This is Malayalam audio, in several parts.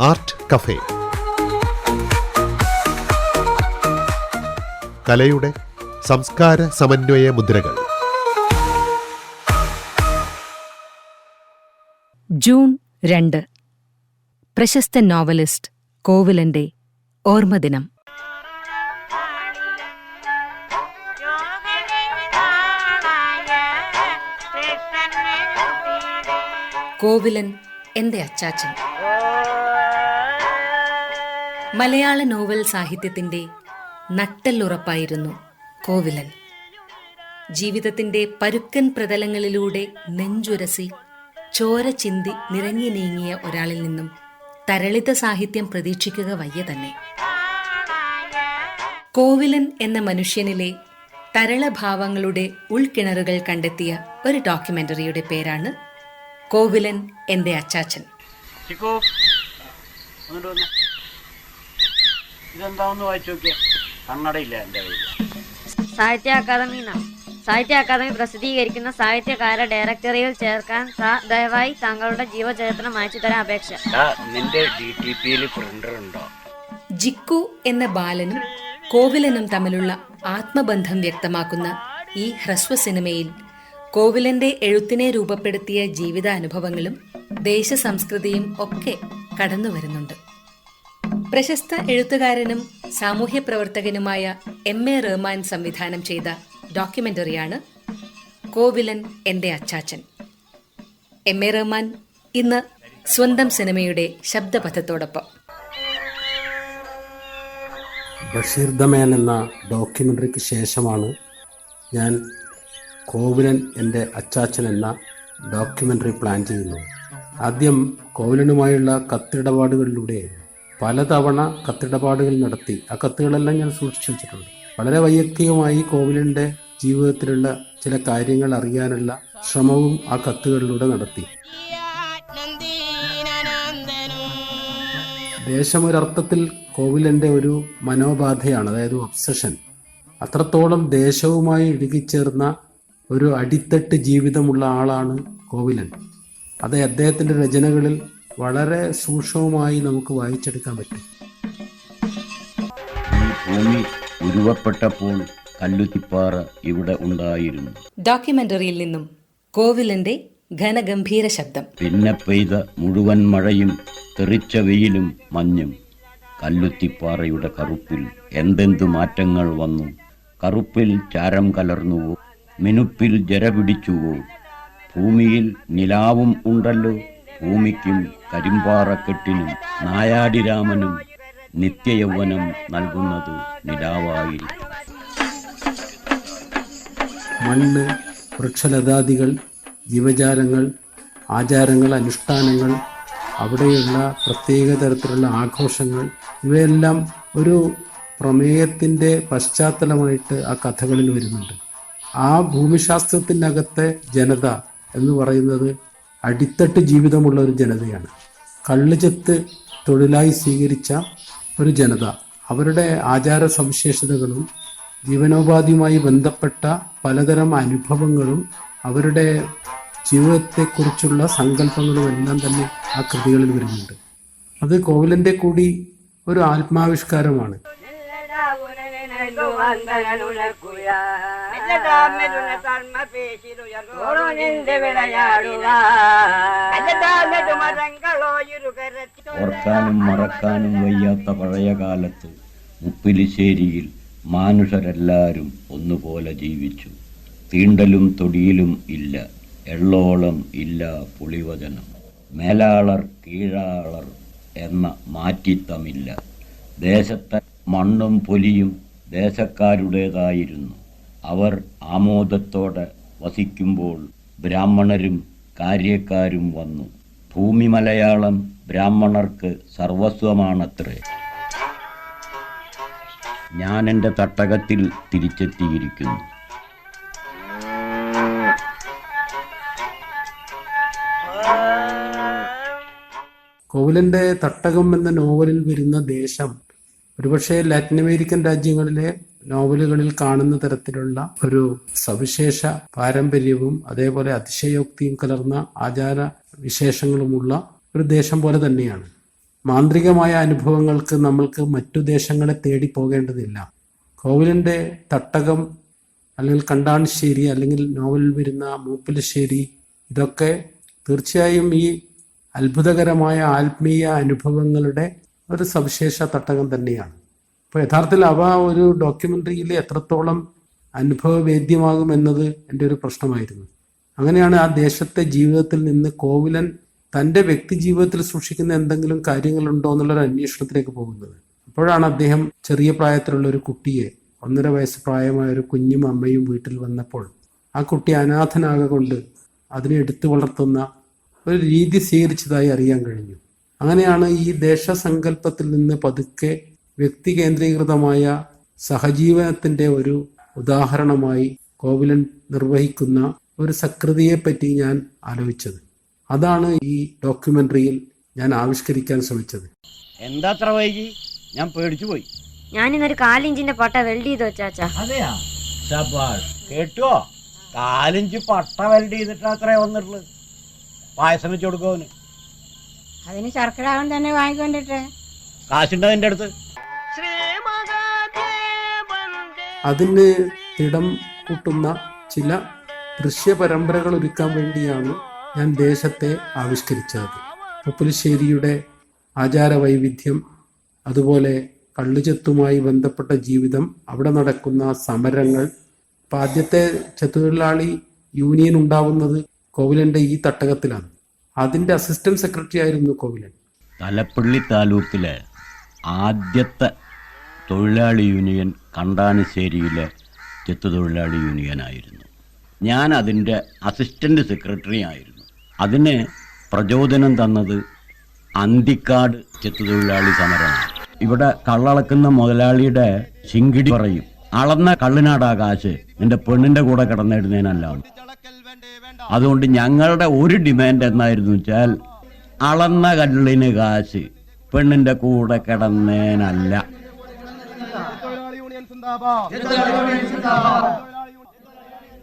Art cafe. കലയുടെ സംസ്കാര സമന്വയ മുദ്രകൾ. ജൂൺ രണ്ട്. പ്രശസ്ത നോവലിസ്റ്റ് കോവിലന്റെ ഓർമ്മദിനം. കോവിലൻ എന്റെ അച്ചാച്ചൻ. മലയാള നോവൽ സാഹിത്യത്തിന്റെ നട്ടെല്ലുറപ്പായിരുന്നു കോവിലൻ. ജീവിതത്തിന്റെ പരുക്കൻ പ്രതലങ്ങളിലൂടെ നെഞ്ചുരസി ചോര ചിന്തി നിറഞ്ഞു നീങ്ങിയ ഒരാളിൽ നിന്നും തരളിത സാഹിത്യം പ്രതീക്ഷിക്കുക വയ്യ തന്നെ. കോവിലൻ എന്ന മനുഷ്യനിലെ തരളഭാവങ്ങളുടെ ഉൾക്കിണറുകൾ കണ്ടെത്തിയ ഒരു ഡോക്യുമെന്ററിയുടെ പേരാണ് കോവിലൻ എന്റെ അച്ചാച്ചൻ. ഇതെന്താന്ന് വായിച്ചു നോക്കിയാ. കണ്ണടയില്ല എന്റെ കയ്യിൽ. സാഹിത്യ അക്കാദമി സാഹിത്യ അക്കാദമി പ്രസിദ്ധീകരിക്കുന്ന സാഹിത്യകാര ഡയറക്ടറിയിൽ ചേർക്കാൻ ദയവായി താങ്കളുടെ ജീവചരിത്രം അയച്ചു തരാൻ അപേക്ഷ. ആ നിന്റെ ഡി ടി പിയിൽ പ്രിന്റർ ഉണ്ടോ? ജിക്കു എന്ന ബാലനും കോവിലനും തമ്മിലുള്ള ആത്മബന്ധം വ്യക്തമാക്കുന്ന ഈ ഹ്രസ്വ സിനിമയിൽ കോവിലന്റെ എഴുത്തിനെ രൂപപ്പെടുത്തിയ ജീവിതാനുഭവങ്ങളും ദേശസംസ്കൃതിയും ഒക്കെ കടന്നു വരുന്നുണ്ട് പ്രശസ്ത എഴുത്തുകാരനും സാമൂഹ്യ പ്രവർത്തകനുമായ എം എ റഹ്മാൻ സംവിധാനം ചെയ്ത ഡോക്യുമെന്ററിയാണ് കോവിലൻ എന്റെ അച്ചാച്ചൻ. എം എ റഹ്മാൻ ഇന്ന് സ്വന്തം സിനിമയുടെ ശബ്ദപഥത്തോടൊപ്പം. ബഷീർ ദമയൻ എന്ന ഡോക്യുമെന്ററിക്ക് ശേഷമാണ് ഞാൻ കോവിലൻ എന്റെ അച്ചാച്ചൻ എന്ന ഡോക്യുമെന്ററി പ്ലാൻ ചെയ്യുന്നത്. ആദ്യം കോവിലനുമായുള്ള കത്തിടപാടുകളിലൂടെ പലതവണ കത്തിടപാടുകൾ നടത്തി ആ കത്തുകളെല്ലാം ഞാൻ സൂക്ഷിച്ചു വെച്ചിട്ടുണ്ട്. വളരെ വൈയക്തികമായി കോവിലിന്റെ ജീവിതത്തിലുള്ള ചില കാര്യങ്ങൾ അറിയാനുള്ള ശ്രമവും ആ കത്തുകളിലൂടെ നടത്തി. ദേശം ഒരർത്ഥത്തിൽ കോവിലന്റെ ഒരു മനോബാധയാണ് അതായത് ഒബ്സഷൻ. അത്രത്തോളം ദേശവുമായി ഇഴുകിച്ചേർന്ന ഒരു അടിത്തട്ട് ജീവിതമുള്ള ആളാണ് കോവിലൻ. അത് അദ്ദേഹത്തിന്റെ രചനകളിൽ വളരെ സൂക്ഷ്മമായി നമുക്ക് വായിച്ചെടുക്കാൻ പറ്റും. ഭൂമി ഉരുവപ്പെട്ടപ്പോൾ കല്ലുത്തിപ്പാറ ഇവിടെ ഉണ്ടായിരുന്നു. ഡോക്യുമെന്ററിയിൽ നിന്നും കോവിലിന്റെ ഘനഗംഭീര ശബ്ദം. പിന്നെ പെയ്ത മുഴുവൻ മഴയും തെറിച്ച വെയിലും മഞ്ഞും. കല്ലുത്തിപ്പാറയുടെ കറുപ്പിൽ എന്തെന്തു മാറ്റങ്ങൾ വന്നു? കറുപ്പിൽ ചാരം കലർന്നുവോ? മിനുപ്പിൽ ജര പിടിച്ചുവോ? ഭൂമിയിൽ നിലാവും ഉണ്ടല്ലോ. ഭൂമിക്കും കരിമ്പാറക്കെട്ടിനും നായാടിരാമനും നിത്യയൗവനം നൽകുന്നത് നിലാവായിരിക്കും മണ്ണ് വൃക്ഷലതാദികൾ ജീവജാലങ്ങൾ ആചാരങ്ങൾ അനുഷ്ഠാനങ്ങൾ അവിടെയുള്ള പ്രത്യേക തരത്തിലുള്ള ആഘോഷങ്ങൾ ഇവയെല്ലാം ഒരു പ്രമേയത്തിന്റെ പശ്ചാത്തലമായിട്ട് ആ കഥകളിൽ വരുന്നുണ്ട്. ആ ഭൂമിശാസ്ത്രത്തിനകത്തെ ജനത എന്ന് പറയുന്നത് അടിത്തട്ട് ജീവിതമുള്ള ഒരു ജനതയാണ്. കള്ളുചെത്ത് തൊഴിലായി സ്വീകരിച്ച ഒരു ജനത. അവരുടെ ആചാര സവിശേഷതകളും ജീവനോപാധിയുമായി ബന്ധപ്പെട്ട പലതരം അനുഭവങ്ങളും അവരുടെ ജീവിതത്തെക്കുറിച്ചുള്ള സങ്കല്പങ്ങളും എല്ലാം തന്നെ ആ കൃതികളിൽ വരുന്നുണ്ട്. അത് കോവിലന്റെ കൂടി ഒരു ആത്മാവിഷ്കാരമാണ്. ഓർക്കാനും മറക്കാനും വയ്യാത്ത പഴയ കാലത്ത് ഉപ്പിലിശ്ശേരിയിൽ മാനുഷരെല്ലാരും ഒന്നുപോലെ ജീവിച്ചു. തീണ്ടലും തൊടിയിലും ഇല്ല എള്ളോളം ഇല്ല പുളിവചനം. മേലാളർ കീഴാളർ എന്ന മാറ്റിത്തമില്ല. ദേശത്തെ മണ്ണും പൊലിയും ദേശക്കാരുടേതായിരുന്നു. അവർ ആമോദത്തോടെ വസിക്കുമ്പോൾ ബ്രാഹ്മണരും കാര്യക്കാരും വന്നു. ഭൂമി മലയാളം ബ്രാഹ്മണർക്ക് സർവസ്വമാണത്രേ. ഞാൻ എന്റെ തട്ടകത്തിൽ തിരിച്ചെത്തിയിരിക്കുന്നു. കോവിലിന്റെ തട്ടകം എന്ന നോവലിൽ വരുന്ന ദേശം ഒരുപക്ഷെ ലാറ്റിൻ അമേരിക്കൻ രാജ്യങ്ങളിലെ നോവലുകളിൽ കാണുന്ന തരത്തിലുള്ള ഒരു സവിശേഷ പാരമ്പര്യവും അതേപോലെ അതിശയോക്തിയും കലർന്ന ആചാര വിശേഷങ്ങളുമുള്ള ഒരു ദേശം പോലെ തന്നെയാണ്. മാന്ത്രികമായ അനുഭവങ്ങൾക്ക് നമ്മൾക്ക് മറ്റു ദേശങ്ങളെ തേടി പോകേണ്ടതില്ല. കോവിലിന്റെ തട്ടകം അല്ലെങ്കിൽ കണ്ടാണിശ്ശേരി അല്ലെങ്കിൽ നോവലിൽ വരുന്ന മൂപ്പലശ്ശേരി ഇതൊക്കെ തീർച്ചയായും ഈ അത്ഭുതകരമായ ആത്മീയ അനുഭവങ്ങളുടെ ഒരു സവിശേഷ തട്ടകം തന്നെയാണ്. അപ്പോൾ യഥാർത്ഥത്തിൽ അവ ഒരു ഡോക്യുമെന്ററിയിൽ എത്രത്തോളം അനുഭവവേദ്യമാകും എന്നത് എന്റെ ഒരു പ്രശ്നമായിരുന്നു. അങ്ങനെയാണ് ആ ദേശത്തെ ജീവിതത്തിൽ നിന്ന് കോവിലൻ തന്റെ വ്യക്തി ജീവിതത്തിൽ സൂക്ഷിക്കുന്ന എന്തെങ്കിലും കാര്യങ്ങളുണ്ടോ എന്നുള്ളൊരു അന്വേഷണത്തിലേക്ക് പോകുന്നത്. അപ്പോഴാണ് അദ്ദേഹം ചെറിയ പ്രായത്തിലുള്ള ഒരു കുട്ടിയെ ഒന്നര വയസ്സ് പ്രായമായ ഒരു കുഞ്ഞും അമ്മയും വീട്ടിൽ വന്നപ്പോൾ ആ കുട്ടി അനാഥനാകൊണ്ട് അതിനെ എടുത്തു വളർത്തുന്ന ഒരു രീതി സ്വീകരിച്ചതായി അറിയാൻ കഴിഞ്ഞു. അങ്ങനെയാണ് ഈ ദേശസങ്കല്പത്തിൽ നിന്ന് പതുക്കെ വ്യക്തി കേന്ദ്രീകൃതമായ സഹജീവനത്തിന്റെ ഒരു ഉദാഹരണമായി കോവിലൻ നിർവഹിക്കുന്ന ഒരു സകൃതിയെപ്പറ്റി ഞാൻ ആലോചിച്ചത്. അതാണ് ഈ ഡോക്യുമെന്ററിയിൽ ഞാൻ ആവിഷ്കരിക്കാൻ ശ്രമിച്ചത്. എന്താ അത്ര വൈകി? ഞാൻ പേടിച്ചു പോയി. ഞാൻ ഇന്നൊരു കാലിഞ്ചിന്റെ പട്ട വെൽഡ് ചെയ്ത് വെച്ചാച്ചാ അതെയാ? ശബാഷ് കേട്ടോ? കാലിഞ്ച് പട്ട വെൽഡ് ചെയ്തിട്ടാ അത്രേ വന്നിട്ടുള്ളത്. പായസം വെച്ച് കൊടുക്കുവന് അതിന് ശർക്കര അവൻ തന്നെ വാങ്ങിക്കൊണ്ടിട്ട്. കാശുണ്ടോ എന്റെ അടുത്ത്? അതിന് ഇടം കൂട്ടുന്ന ചില ദൃശ്യ പരമ്പരകൾ ഒരുക്കാൻ വേണ്ടിയാണ് ഞാൻ ദേശത്തെ ആവിഷ്കരിച്ചത്. പുപ്പലശ്ശേരിയുടെ ആചാര വൈവിധ്യം അതുപോലെ കള്ളുചെത്തുമായി ബന്ധപ്പെട്ട ജീവിതം അവിടെ നടക്കുന്ന സമരങ്ങൾ ഇപ്പം ആദ്യത്തെ ചെത്തുതൊഴിലാളി യൂണിയൻ ഉണ്ടാവുന്നത് കോവിലന്റെ ഈ തട്ടകത്തിലാണ്. അതിന്റെ അസിസ്റ്റന്റ് സെക്രട്ടറി ആയിരുന്നു കോവിലൻ. തലപ്പള്ളി താലൂക്കിലെ ആദ്യത്തെ തൊഴിലാളി യൂണിയൻ കണ്ടാനശ്ശേരിയിലെ ചെത്തു തൊഴിലാളി യൂണിയനായിരുന്നു ഞാൻ അതിന്റെ അസിസ്റ്റന്റ് സെക്രട്ടറി ആയിരുന്നു. അതിന് പ്രചോദനം തന്നത് അന്തിക്കാട് ചെത്തു തൊഴിലാളി സമരമാണ്. ഇവിടെ കള്ളളക്കുന്ന മുതലാളിയുടെ ചിങ്കിടി പറയും അളന്ന കള്ളിനാടാകാശ് എന്റെ പെണ്ണിന്റെ കൂടെ കിടന്നിടുന്നതിനല്ല അതുകൊണ്ട് ഞങ്ങളുടെ ഒരു ഡിമാൻഡ് എന്നായിരുന്നു വെച്ചാൽ അളന്ന കല്ലിന് കാശ്. പെണ്ണിന്റെ കൂടെ കിടന്നേനല്ല.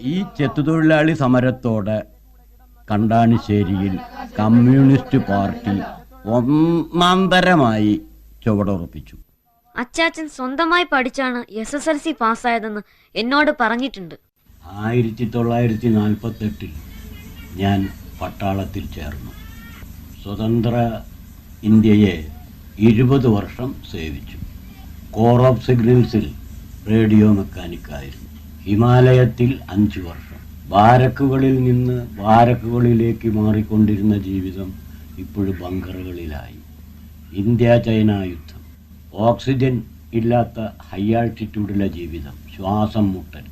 ഈ ചെത്തുതൊഴിലാളി സമരത്തോടെ കണ്ടാണിശ്ശേരിയിൽ കമ്മ്യൂണിസ്റ്റ് പാർട്ടി ഒന്നാന്തരമായി ചുവടുറപ്പിച്ചു. അച്ചാച്ചൻ സ്വന്തമായി പഠിച്ചാണ് എസ് എസ് എൽ സി പാസ്സായതെന്ന് എന്നോട് പറഞ്ഞിട്ടുണ്ട്. ആയിരത്തി തൊള്ളായിരത്തി നാൽപ്പത്തെട്ടിൽ ഞാൻ പട്ടാളത്തിൽ ചേർന്നു. സ്വതന്ത്ര ഇന്ത്യയെ ഇരുപത് വർഷം സേവിച്ചു. കോർ ഓഫ് സിഗ്നൽസിൽ റേഡിയോ മെക്കാനിക്കായിരുന്നു. ഹിമാലയത്തിൽ അഞ്ച് വർഷം. ബാരക്കുകളിൽ നിന്ന് ബാരക്കുകളിലേക്ക് മാറിക്കൊണ്ടിരുന്ന ജീവിതം ഇപ്പോഴും ബങ്കറുകളിലായി. ഇന്ത്യ ചൈന യുദ്ധം. ഓക്സിജൻ ഇല്ലാത്ത ഹൈ ആൾട്ടിറ്റ്യൂഡിലെ ജീവിതം. ശ്വാസം മുട്ടൽ.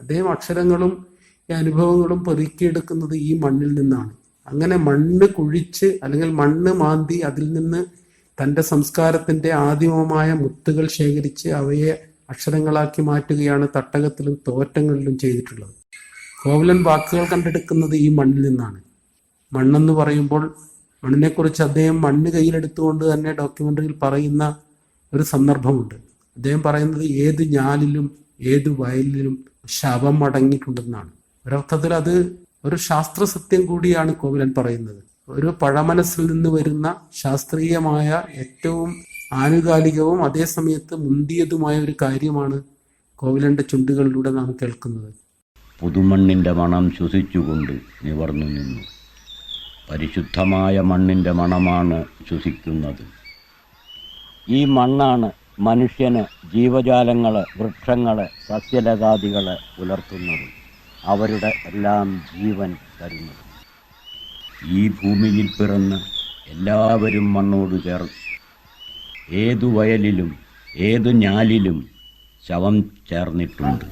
അദ്ദേഹം അക്ഷരങ്ങളും ഈ അനുഭവങ്ങളും പെറുക്കിയെടുക്കുന്നത് ഈ മണ്ണിൽ നിന്നാണ്. അങ്ങനെ മണ്ണ് കുഴിച്ച് അല്ലെങ്കിൽ മണ്ണ് മാന്തി അതിൽ നിന്ന് തന്റെ സംസ്കാരത്തിന്റെ ആദിമമായ മുത്തുകൾ ശേഖരിച്ച് അവയെ അക്ഷരങ്ങളാക്കി മാറ്റുകയാണ് തട്ടകത്തിലും തോറ്റങ്ങളിലും ചെയ്തിട്ടുള്ളത്. കോവലൻ വാക്കുകൾ കണ്ടെടുക്കുന്നത് ഈ മണ്ണിൽ നിന്നാണ്. മണ്ണെന്ന് പറയുമ്പോൾ മണ്ണിനെക്കുറിച്ച് അദ്ദേഹം മണ്ണ് കയ്യിലെടുത്തുകൊണ്ട് തന്നെ ഡോക്യുമെന്ററിയിൽ പറയുന്ന ഒരു സന്ദർഭമുണ്ട്. അദ്ദേഹം പറയുന്നത് ഏത് ഞാലിലും ഏത് വയലിലും ശവം അടങ്ങിയിട്ടുണ്ടെന്നാണ്. ഒരർത്ഥത്തിൽ അത് ഒരു ശാസ്ത്ര സത്യം കൂടിയാണ് കോവിലൻ പറയുന്നത്. ഒരു പഴമനസ്സിൽ നിന്ന് വരുന്ന ശാസ്ത്രീയമായ ഏറ്റവും ആനുകാലികവും അതേസമയത്ത് മുന്തിയതുമായ ഒരു കാര്യമാണ് കോവിലന്റെ ചുണ്ടുകളിലൂടെ നാം കേൾക്കുന്നത്. പുതുമണ്ണിന്റെ മണം ശ്വസിച്ചുകൊണ്ട് നിവർന്നു നിന്നു. പരിശുദ്ധമായ മണ്ണിന്റെ മണമാണ് ശ്വസിക്കുന്നത്. ഈ മണ്ണാണ് മനുഷ്യന് ജീവജാലങ്ങളെ വൃക്ഷങ്ങളെ സസ്യലതാദികളെ പുലർത്തുന്നത്. അവരുടെ എല്ലാം ജീവൻ തരുന്നത് ഈ ഭൂമിയിൽ പിറന്ന് എല്ലാവരും മണ്ണോട് ചേർന്ന് ഏതു വയലിലും ഏതു ഞാലിലും ശവം ചേർന്നിട്ടുണ്ട്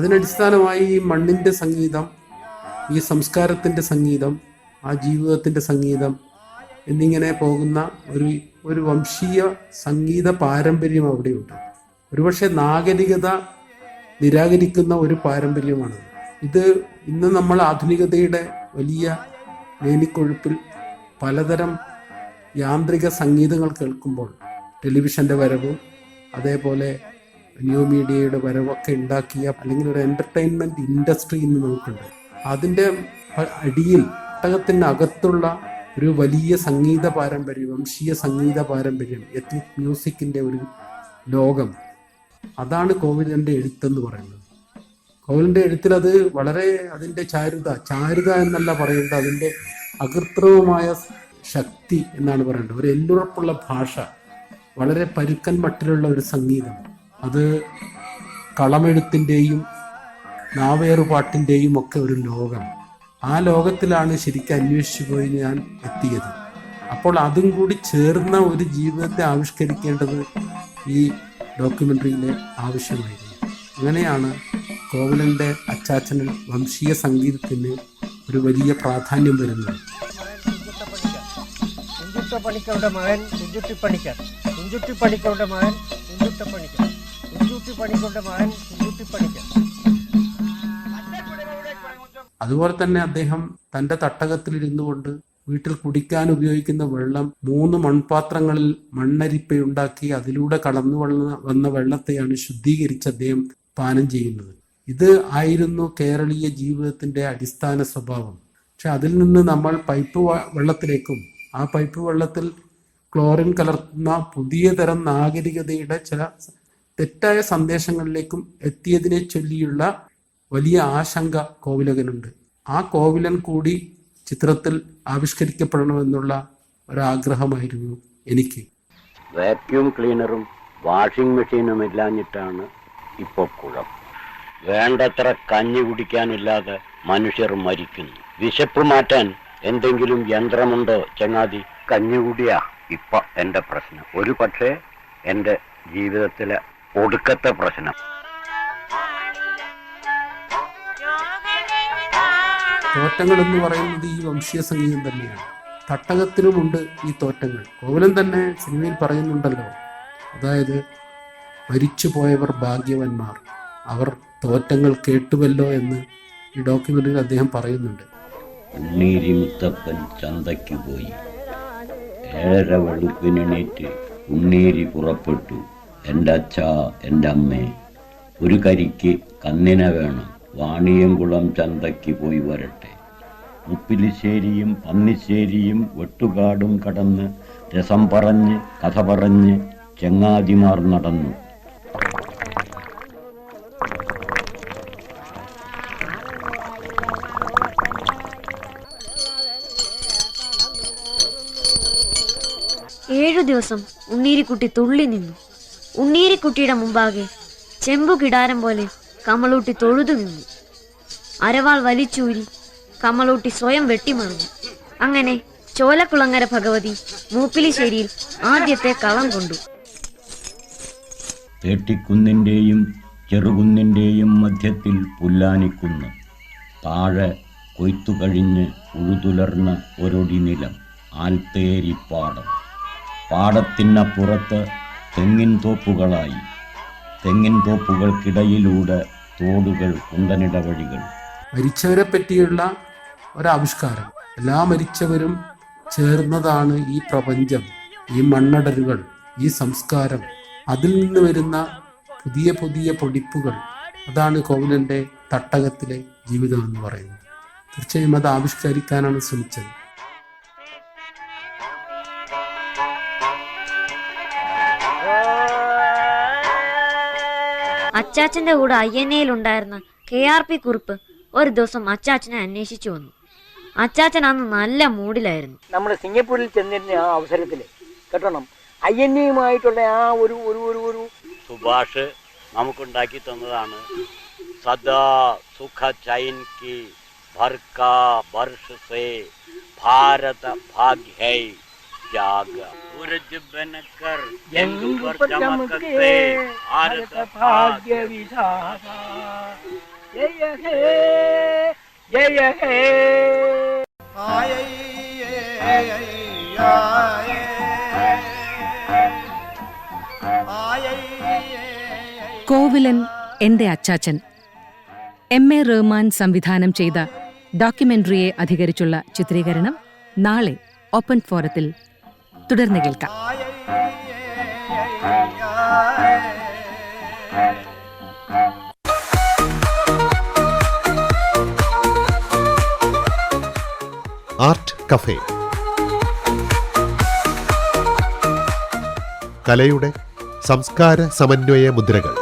അതിനടിസ്ഥാനമായി ഈ മണ്ണിന്റെ സംഗീതം ഈ സംസ്കാരത്തിന്റെ സംഗീതം ആ ജീവിതത്തിന്റെ സംഗീതം എന്നിങ്ങനെ പോകുന്ന ഒരു ഒരു വംശീയ സംഗീത പാരമ്പര്യം അവിടെയുണ്ട്. ഒരുപക്ഷെ നാഗരികത നിരാകരിക്കുന്ന ഒരു പാരമ്പര്യമാണ്. ഇത് ഇന്ന് നമ്മൾ ആധുനികതയുടെ വലിയ മേനിക്കൊഴുപ്പിൽ പലതരം യാന്ത്രിക സംഗീതങ്ങൾ കേൾക്കുമ്പോൾ ടെലിവിഷന്റെ വരവും അതേപോലെ ന്യൂ മീഡിയയുടെ വരവൊക്കെ ഉണ്ടാക്കിയ അല്ലെങ്കിൽ ഒരു എന്റർടൈൻമെന്റ് ഇൻഡസ്ട്രി ഇന്ന് നമുക്കുണ്ട് അതിന്റെ അടിയിൽ ഒട്ടകത്തിന്റെ അകത്തുള്ള ഒരു വലിയ സംഗീത പാരമ്പര്യം വംശീയ സംഗീത പാരമ്പര്യം എത്നിക് മ്യൂസിക്കിന്റെ ഒരു ലോകം. അതാണ് കോവിലിന്റെ എഴുത്തെന്ന് പറയുന്നത്. കോവിലിന്റെ എഴുത്തിൽ അത് വളരെ അതിന്റെ ചാരുത ചാരുത എന്നല്ല പറയേണ്ടത് അതിന്റെ അകൃത്രിമമായ ശക്തി എന്നാണ് പറയേണ്ടത്. ഒരു എല്ലുറപ്പുള്ള ഭാഷ വളരെ പരുക്കൻ മട്ടിലുള്ള ഒരു സംഗീതം. അത് കളമെഴുത്തിന്റെയും നാവേറുപാട്ടിന്റെയും ഒക്കെ ഒരു ലോകം. ആ ലോകത്തിലാണ് ശരിക്കും അന്വേഷിച്ചു പോയി ഞാൻ എത്തിയത്. അപ്പോൾ അതും കൂടി ചേർന്ന ഒരു ജീവിതത്തെ ആവിഷ്കരിക്കേണ്ടത് ഈ ഡോക്യുമെന്ററിയിലെ ആവശ്യമായിരുന്നു. അങ്ങനെയാണ് കോവലന്റെ അച്ചാച്ചനിൽ വംശീയ സംഗീതത്തിന് ഒരു വലിയ പ്രാധാന്യം വരുന്നത്. പണിക്കരുടെ മകൻ കുഞ്ചുട്ടി പണിക്കർ പണിക്കരുടെ മകൻ കുഞ്ചുട്ട പണിക്കർ അതുപോലെ തന്നെ അദ്ദേഹം തന്റെ തട്ടകത്തിൽ ഇരുന്നു കൊണ്ട് വീട്ടിൽ കുടിക്കാൻ ഉപയോഗിക്കുന്ന വെള്ളം മൂന്ന് മൺപാത്രങ്ങളിൽ മണ്ണരിപ്പയുണ്ടാക്കി അതിലൂടെ കടന്നു വന്ന വെള്ളത്തെയാണ് ശുദ്ധീകരിച്ച് അദ്ദേഹം പാനം ചെയ്യുന്നത്. ഇത് ആയിരുന്നു കേരളീയ ജീവിതത്തിന്റെ അടിസ്ഥാന സ്വഭാവം. പക്ഷെ അതിൽ നിന്ന് നമ്മൾ പൈപ്പ് വെള്ളത്തിലേക്കും ആ പൈപ്പ് വെള്ളത്തിൽ ക്ലോറിൻ കലർത്തുന്ന പുതിയ തരം നാഗരികതയുടെ ചില തെറ്റായ സന്ദേശങ്ങളിലേക്കും എത്തിയതിനെ ചൊല്ലിയുള്ള വലിയ ആശങ്ക കോവിലകനുണ്ട്. ആ കോവിലൻ കൂടി ചിത്രത്തിൽ ആവിഷ്കരിക്കപ്പെടണമെന്നുള്ള ഒരാഗ്രഹമായിരുന്നു എനിക്ക്. വാക്യൂം ക്ലീനറും വാഷിംഗ് മെഷീനും ഇല്ലാഞ്ഞിട്ടാണ് ഇപ്പോൾ കുഴം വേണ്ടത്ര കഞ്ഞി കുടിക്കാനില്ലാതെ മനുഷ്യർ മരിക്കുന്നു. വിശപ്പ് മാറ്റാൻ എന്തെങ്കിലും യന്ത്രമുണ്ടോ ചങ്ങാതി? കഞ്ഞി കൂടിയാ. ഇപ്പൊ എന്റെ പ്രശ്നം. ഒരു പക്ഷേ എന്റെ ജീവിതത്തിലെ ഒടുക്കത്തെ പ്രശ്നം. തോറ്റങ്ങൾ എന്ന് പറയുന്നത് ഈ വംശീയ സംഗീതം തന്നെയാണ്. തട്ടകത്തിനുമുണ്ട് ഈ തോറ്റങ്ങൾ കോവലൻ തന്നെ സിനിമയിൽ പറയുന്നുണ്ടല്ലോ. അതായത് മരിച്ചു പോയവർ ഭാഗ്യവന്മാർ. അവർ തോറ്റങ്ങൾ കേട്ടുവല്ലോ എന്ന് ഈ ഡോക്യുമെന്ററിയിൽ അദ്ദേഹം പറയുന്നുണ്ട്. ഉണ്ണീരിമുത്തപ്പൻ ചന്തയ്ക്ക് പോയി. ഏഴര വെളുപ്പിനെണീറ്റ് ഉണ്ണീരി പുറപ്പെട്ടു. എന്റെ അച്ഛ എന്റെ അമ്മേ ഒരു കരിക്ക് കന്നിനെ വേണം. വാണിയംകുളം ചന്തയ്ക്ക് പോയി വരട്ടെ. മുപ്പിലിശ്ശേരിയും പന്നിശ്ശേരിയും വെട്ടുകാടും കടന്ന് രസം പറഞ്ഞ് കഥ പറഞ്ഞ് ചെങ്ങാതിമാർ നടന്നു. ഏഴു ദിവസം ഉണ്ണീരിക്കുട്ടി തുള്ളി നിന്നു. ഉണ്ണീരിക്കുട്ടിയുടെ മുമ്പാകെ ചെമ്പു കിടാരം പോലെ കമളൂട്ടി തൊഴുതു നിന്നു. അരവാൾ വലിച്ചൂരി കമളൂട്ടി സ്വയം വെട്ടിമറിഞ്ഞു. അങ്ങനെ ചോലക്കുളങ്ങര ഭഗവതി മൂപ്പിലിശ്ശേരിയിൽ ആദ്യത്തെ കളം കൊണ്ടു. തേട്ടിക്കുന്നിന്റെയും ചെറുകുന്നിന്റെയും മധ്യത്തിൽ പുല്ലാനിക്കുന്ന്. താഴെ കൊയ്ത്തു കഴിഞ്ഞ് ഉഴുതുലർന്ന ഒരൊടി നിലം ആൽത്തേരിപ്പാടം പാടത്തിനപ്പുറത്ത് തെങ്ങിൻ തോപ്പുകളായി. തെങ്ങിൻ തോപ്പുകൾക്കിടയിലൂടെ തോടുകൾ കുണ്ടനിട വഴികൾ മരിച്ചവരെ പറ്റിയുള്ള ഒരാവിഷ്കാരം. എല്ലാ മരിച്ചവരും ചേർന്നതാണ് ഈ പ്രപഞ്ചം ഈ മണ്ണടരുകൾ ഈ സംസ്കാരം. അതിൽ നിന്ന് വരുന്ന പുതിയ പുതിയ പൊടിപ്പുകൾ. അതാണ് കോവിലന്റെ തട്ടകത്തിലെ ജീവിതം എന്ന് പറയുന്നത്. തീർച്ചയായും അത് ആവിഷ്കരിക്കാനാണ് ശ്രമിച്ചത്. അച്ചാച്ചന്റെ കൂടെ ഐ എൻ ഉണ്ടായിരുന്ന കെ ആർ പി കുറിപ്പ് ഒരു ദിവസം അച്ചാച്ചനെ അന്വേഷിച്ചു വന്നു. അച്ചാച്ചൻ അന്ന് നല്ല മൂഡിലായിരുന്നു. നമ്മൾ സിംഗപ്പൂരിൽ ചെന്നിരുന്ന ആ അവസരത്തിൽ കേട്ടോണം? ഐ എൻ എയുമായിട്ടുള്ള ആ ഒരു ഒരു ഒരു ഒരു സുഭാഷ് നമുക്കുണ്ടാക്കി തന്നതാണ്. സദാ സുഖ ചൈൻ കി ഭർക്ക വർഷ സേ ഭാരത ഭാഗ്യ. ഹൈ ജാഗ सूरज बनकर जंग पर चमकते भारत भाग्य വിധാത ജയ ഹേ ജയ ഹേ കോവിലൻ എന്റെ അച്ചാച്ചൻ എം എ റഹ്മാൻ സംവിധാനം ചെയ്ത ഡോക്യുമെന്ററിയെ അധികരിച്ചുള്ള ചിത്രീകരണം നാളെ ഓപ്പൺ ഫോറത്തിൽ തുടർന്ന് കേൾക്കാം. Art cafe. കലയുടെ സംസ്കാര സമന്വയ മുദ്രകൾ.